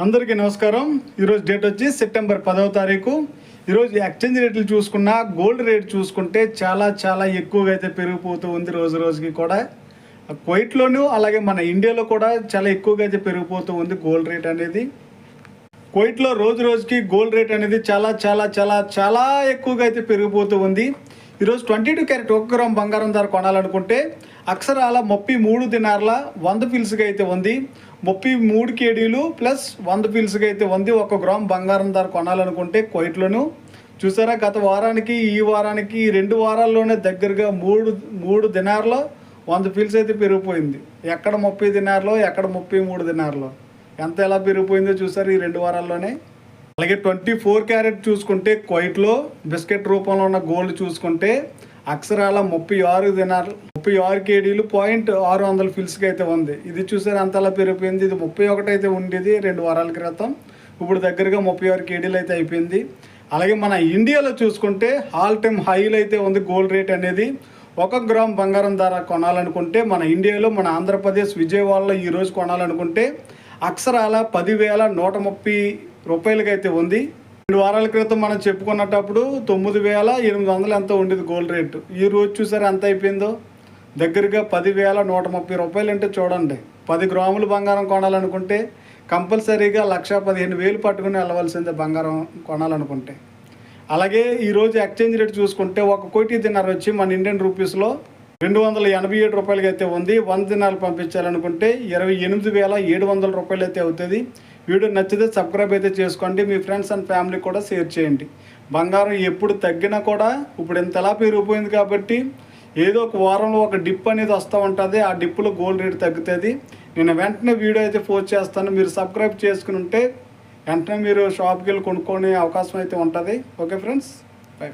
అందరికీ నమస్కారం. ఈరోజు డేట్ వచ్చి సెప్టెంబర్ పదవ తారీఖు. ఈరోజు ఎక్స్చేంజ్ రేట్లు చూసుకున్న గోల్డ్ రేట్ చూసుకుంటే చాలా చాలా ఎక్కువగా అయితే పెరిగిపోతూ ఉంది రోజు రోజుకి కూడా. కువైట్లోనూ అలాగే మన ఇండియాలో కూడా చాలా ఎక్కువగా అయితే పెరిగిపోతూ ఉంది గోల్డ్ రేట్ అనేది. కువైట్లో రోజు రోజుకి గోల్డ్ రేట్ అనేది చాలా చాలా చాలా చాలా ఎక్కువగా అయితే పెరిగిపోతూ ఉంది. ఈరోజు ట్వంటీ టూ క్యారెట్ ఒక గ్రామ్ బంగారం ధర కొనాలనుకుంటే అక్షరాల ముప్పై మూడు దినార్ల వంద ఫిల్స్గా అయితే ఉంది. ముప్పై మూడు కేడీలు ప్లస్ వంద ఫిల్స్గా అయితే ఉంది. ఒక గ్రామ్ బంగారం ధర కొనాలనుకుంటే కువైట్లోను చూసారా గత వారానికి ఈ వారానికి రెండు వారాల్లోనే దగ్గరగా మూడు మూడు దినార్లో వంద ఫీల్స్ అయితే పెరిగిపోయింది. ఎక్కడ ముప్పై దినార్లో ఎక్కడ ముప్పై మూడు దినార్లో? ఎంత ఎలా పెరిగిపోయిందో చూసారు ఈ రెండు వారాల్లోనే? అలాగే ట్వంటీ ఫోర్ క్యారెట్ చూసుకుంటే క్వైట్లో బిస్కెట్ రూపంలో ఉన్న గోల్డ్ చూసుకుంటే అక్షరాల ముప్పై ఆరు దినాలు ముప్పై ఆరు కేడీలు పాయింట్ ఆరు వందల ఫిల్స్కి అయితే ఉంది. ఇది చూసారు అంతలా పెరిగిపోయింది. ఇది ముప్పై ఒకటి అయితే ఉండేది రెండు వారాల క్రితం. ఇప్పుడు దగ్గరగా ముప్పై ఆరు కేడీలు అయితే అయిపోయింది. అలాగే మన ఇండియాలో చూసుకుంటే ఆల్ టైమ్ హైలో అయితే ఉంది గోల్డ్ రేట్ అనేది. ఒక గ్రామ్ బంగారం ధర కొనాలనుకుంటే మన ఇండియాలో మన ఆంధ్రప్రదేశ్ విజయవాడలో ఈరోజు కొనాలనుకుంటే అక్షరాల పదివేల నూట ముప్పై రూపాయలకి అయితే ఉంది. రెండు వారాల క్రితం మనం చెప్పుకున్నప్పుడు తొమ్మిది వేల ఎనిమిది వందలు ఎంత ఉండేది గోల్డ్ రేటు ఈ రోజు చూసారా ఎంత అయిపోయిందో? దగ్గరగా పదివేల నూట ముప్పై రూపాయలు అంటే చూడండి. పది గ్రాములు బంగారం కొనాలనుకుంటే కంపల్సరీగా లక్ష పదిహేను వేలు పట్టుకుని వెళ్ళవలసిందే బంగారం కొనాలనుకుంటే. అలాగే ఈరోజు ఎక్స్చేంజ్ రేట్ చూసుకుంటే ఒక కోటి దినార్ వచ్చి మన ఇండియన్ రూపీస్లో రెండు వందల ఎనభై ఏడు రూపాయలకి అయితే ఉంది. వంద దినాలు పంపించాలనుకుంటే ఇరవై ఎనిమిది వేల ఏడు వందల రూపాయలు అయితే అవుతుంది. వీడియో నచ్చితే సబ్స్క్రైబ్ అయితే చేసుకోండి. మీ ఫ్రెండ్స్ అండ్ ఫ్యామిలీ కూడా షేర్ చేయండి. బంగారం ఎప్పుడు తగ్గినా కూడా ఇప్పుడు ఇంతలా పెరిగిపోయింది కాబట్టి ఏదో ఒక వారంలో ఒక డిప్ అనేది వస్తూ ఉంటుంది. ఆ డిప్పులో గోల్డ్ రేట్ తగ్గుతుంది. నేను వెంటనే వీడియో అయితే పోస్ట్ చేస్తాను. మీరు సబ్స్క్రైబ్ చేసుకుని ఉంటే వెంటనే మీరు షాప్కి వెళ్ళి కొనుక్కునే అవకాశం అయితే ఉంటుంది. Okay friends? బై.